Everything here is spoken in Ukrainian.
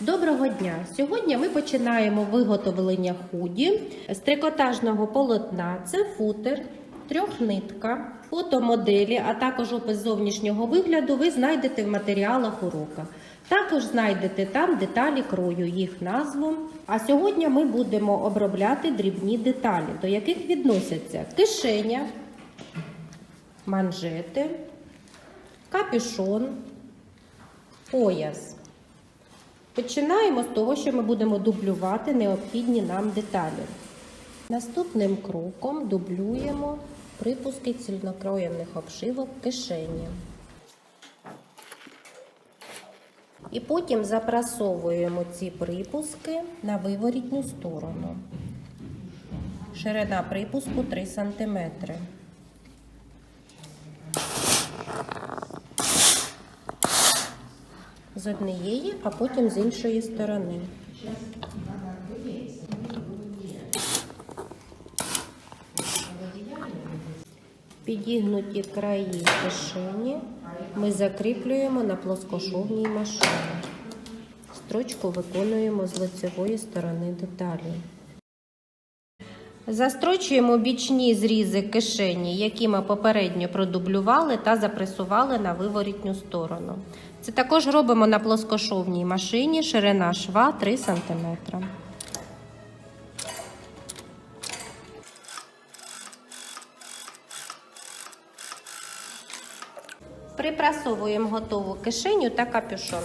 Доброго дня! Сьогодні ми починаємо виготовлення худі з трикотажного полотна. Це футер, трьохнитка, фото моделі, а також опис зовнішнього вигляду ви знайдете в матеріалах урока. Також знайдете там деталі крою, їх назву. А сьогодні ми будемо обробляти дрібні деталі, до яких відносяться кишеня, манжети, капюшон, пояс. Починаємо з того, що ми будемо дублювати необхідні нам деталі. Наступним кроком дублюємо припуски цільнокроєних обшивок кишені. І потім запрасовуємо ці припуски на виворітню сторону. Ширина припуску 3 см. З однієї, а потім з іншої сторони. Підігнуті краї кишені ми закріплюємо на плоскошовній машині. Строчку виконуємо з лицевої сторони деталі. Застрочуємо бічні зрізи кишені, які ми попередньо продублювали та запресували на виворітню сторону. Це також робимо на плоскошовній машині, ширина шва 3 см. Припрасовуємо готову кишеню та капюшон.